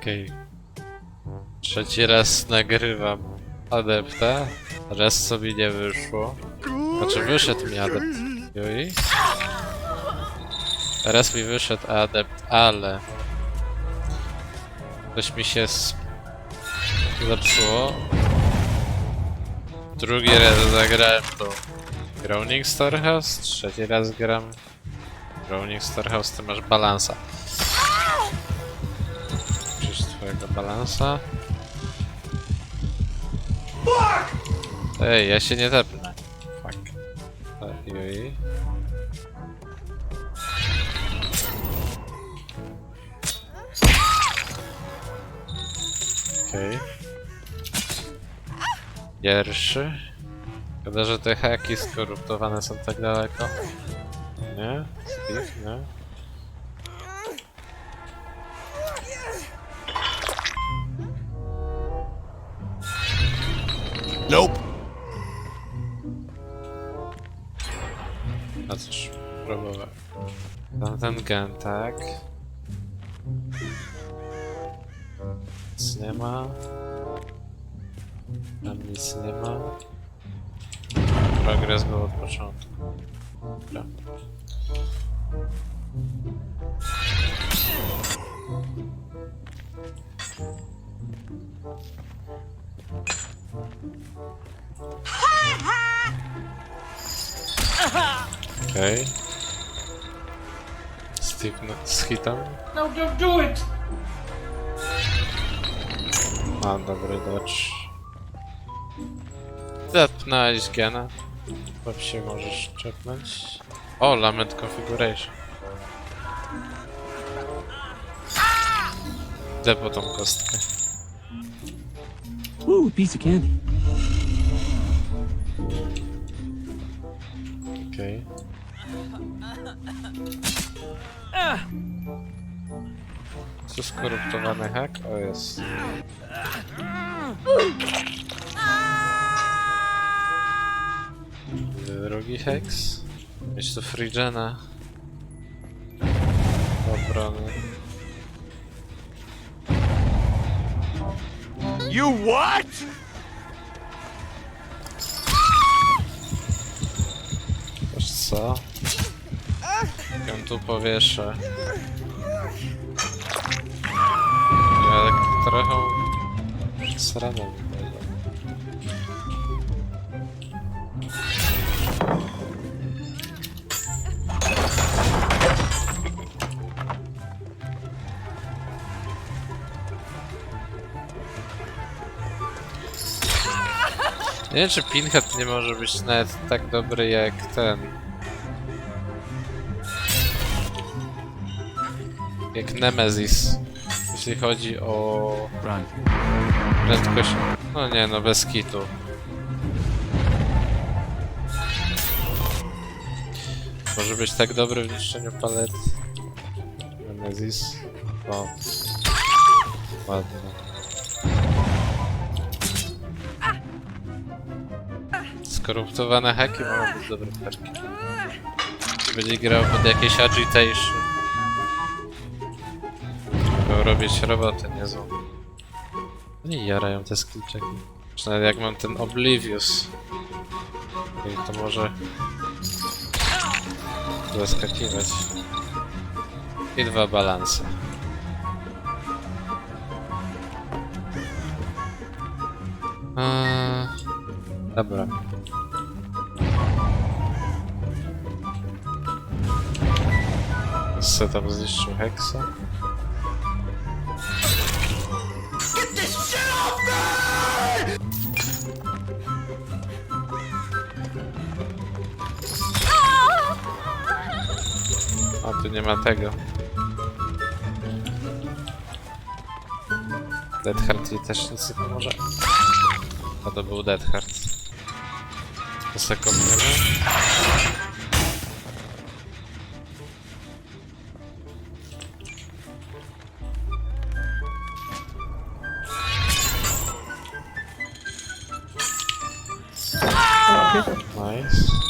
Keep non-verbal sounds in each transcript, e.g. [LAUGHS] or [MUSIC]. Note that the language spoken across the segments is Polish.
Okej. Trzeci raz nagrywam adepta. Raz sobie nie wyszło. Znaczy wyszedł mi adept. Juj. Teraz mi wyszedł adept, ale... Coś mi się zepsuło. Drugi raz zagrałem to Grounding Storehouse, trzeci raz gram Grounding Storehouse, ty masz balansa. Twojego balansa. Ej, ja się nie tepnę. Fuck. Ojej. Okej. Pierwszy. Szkoda, że te haki skoruptowane są tak daleko. Nie? Steve, nie? Nope. A cóż, próbować. Tamten gen, tak. Nic nie ma. Tam nic nie ma. Progres był od początku. Dobra. Okej. Okay. Steve z hitem. No, don't do it! A, dobry dodge. Zepnąłeś gena. Chłop się możesz czepnąć. O, lament configuration. Idę po tą kostkę. Ooh, piece of candy. Co skoruptowany hak? O, jest. Drugi hex. Mieć tu Frigena. Obrony. You what? Wiesz co? Ją tu powieszę. Tak trochę... Sraną wygląda. Nie wiem, czy Pinhead nie może być nawet tak dobry jak ten. Jak Nemesis. Jeśli chodzi o prędkość. No nie, no bez kitu. Może być tak dobry w niszczeniu palet. Nemesis. O. Ładnie. Skoruptowane haki mogą być dobre perki. Będzie grał pod jakieś agitation. Robić roboty niezłą. Nie jarają te skillczeki. Przynajmniej jak mam ten Oblivious. I to może zaskakiwać. I dwa balanse. Eee, dobra. Se tam zniszczył Hexa. Tu nie ma tego. Dead Heart też nic nie pomoże. A to był Dead Heart. To se kopniemy. Nice.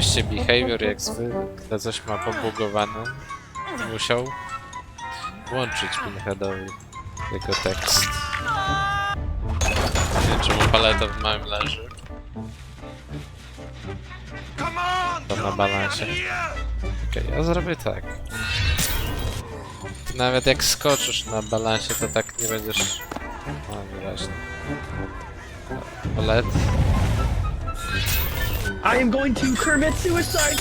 Behavior jak zwykle coś ma pobugowane. Musiał włączyć Pinheadowi jego tekst. Nie wiem czemu paleta w małym leży. To na balansie. Okej, ja zrobię tak. Ty nawet jak skoczysz na balansie, to tak nie będziesz... O, nieważne. Palet. I am going to commit suicide.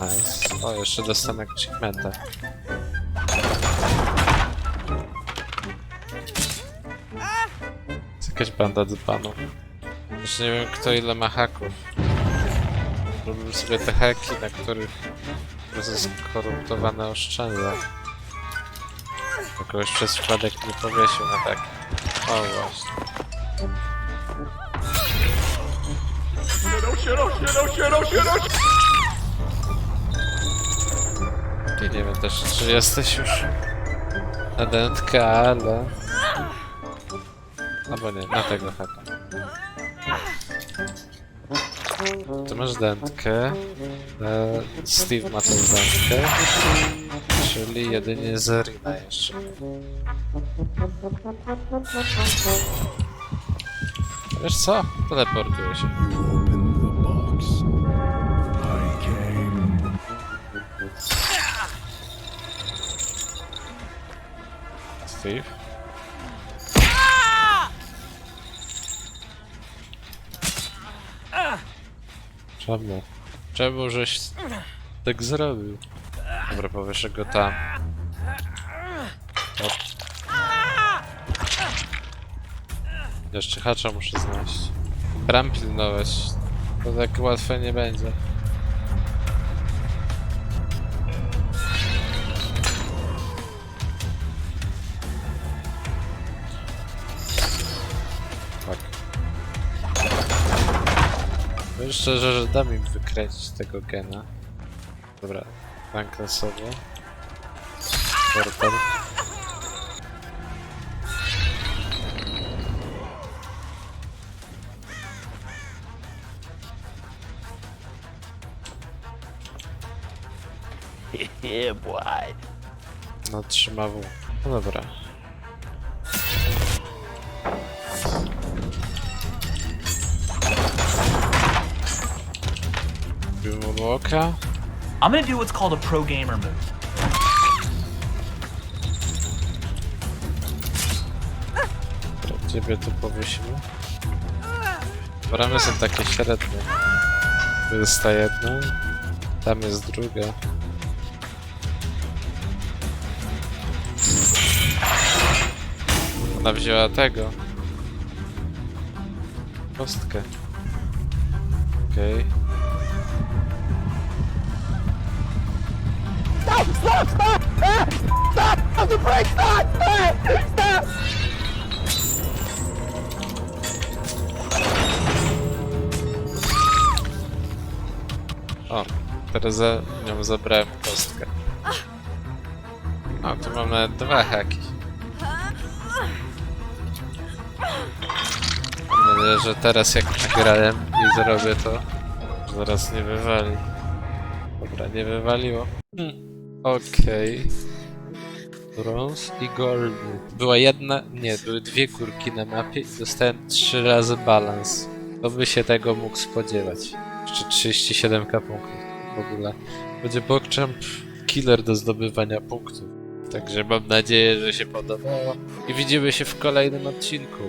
Nice. O, jeszcze dostanę achievementa. Jest jakaś banda dzbanów. Już nie wiem kto ile ma haków. Robił sobie te haki, na których skorumpowane oszczędza. Kogoś przez przypadek nie powiesił na tak. O właśnie. Shit, oh shit, oh shit! I nie wiem też czy jesteś już na dętkę, ale... Albo nie, na tego haka. Tu masz dętkę. E, Steve ma tę dętkę. Czyli jedynie Zerina jeszcze. Wiesz co? Teleportuję się. Steve? Czemu? Czemu żeś tak zrobił? Dobra, powieszę go tam. O. Jeszcze hacza muszę znaleźć. Bram pilnować. To tak łatwe nie będzie. Powiem szczerze, że dam im wykręcić tego gena. Dobra, bankę sobie. Portal. [LAUGHS] Yeah, boy. No trzyma W. No dobra. Bił oka. I'm gonna do what's called a pro gamer move. Ciebie tu powiesimy. Bramy są takie średnie. Tu jest ta jedna. Tam jest druga. Ona wzięła tego. Kostkę. Okej. O, teraz za nią zabrałem kostkę. O, tu mamy dwa haki. Mam nadzieję, że teraz jak nagrałem i zrobię to, zaraz nie wywali. Dobra, nie wywaliło. Hmm. Okej. Brąz i gold. Była jedna, nie, były dwie kurki na mapie i dostałem trzy razy balans. Kto by się tego mógł spodziewać? Jeszcze 37k punktów w ogóle. Będzie Bogchamp killer do zdobywania punktów. Także mam nadzieję, że się podobało. I widzimy się w kolejnym odcinku.